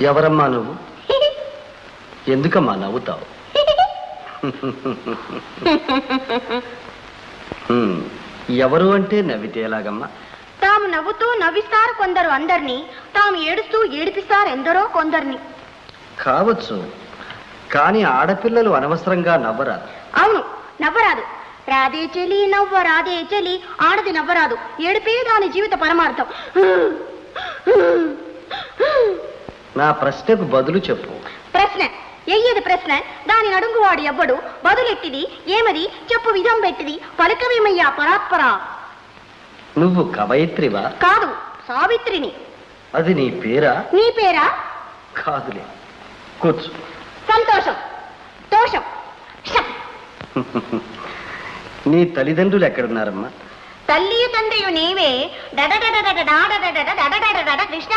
ఎవరమ్మా నువ్వు? ఎందుకమ్మా నవ్వుతావు? ఎవరు అంటే నవ్వితే ఎలాగమ్మా? తాము నవ్వుతూ నవ్విస్తారు కొందరు అందరినీ తాము ఏడుస్తూ ఏడిపిస్తారు ఎందరో కొందరిని. కావచ్చు. కానీ ఆడపిల్లలు అనవసరంగా నవ్వరాదు. అవును నవ్వరాదు. రాదే చెలి నవ్వ రాదే చెలి ఆడది నవ్వరాదు. ఏడిపే దాని జీవిత పరమార్థం. నా ప్రశ్నకు బదులు చెప్పు ప్రశ్న ఎయ్యది ప్రశ్న దాని నడుంగువాడు ఎవ్వడు బదులెట్టిది ఏమది చెప్పు విధం పెట్టిది పలుకవేమయ్యా పరాత్పరా నువ్వు కవయిత్రివా కాదు సావిత్రిని అది నీ పేరా నీ పేరా కాదులే కూర్చో సంతోషం దోషం. నీ తల్లిదండ్రులు ఎక్కడున్నారమ్మా తల్లియు తండ్రియు నీవే డడడడడడ కృష్ణ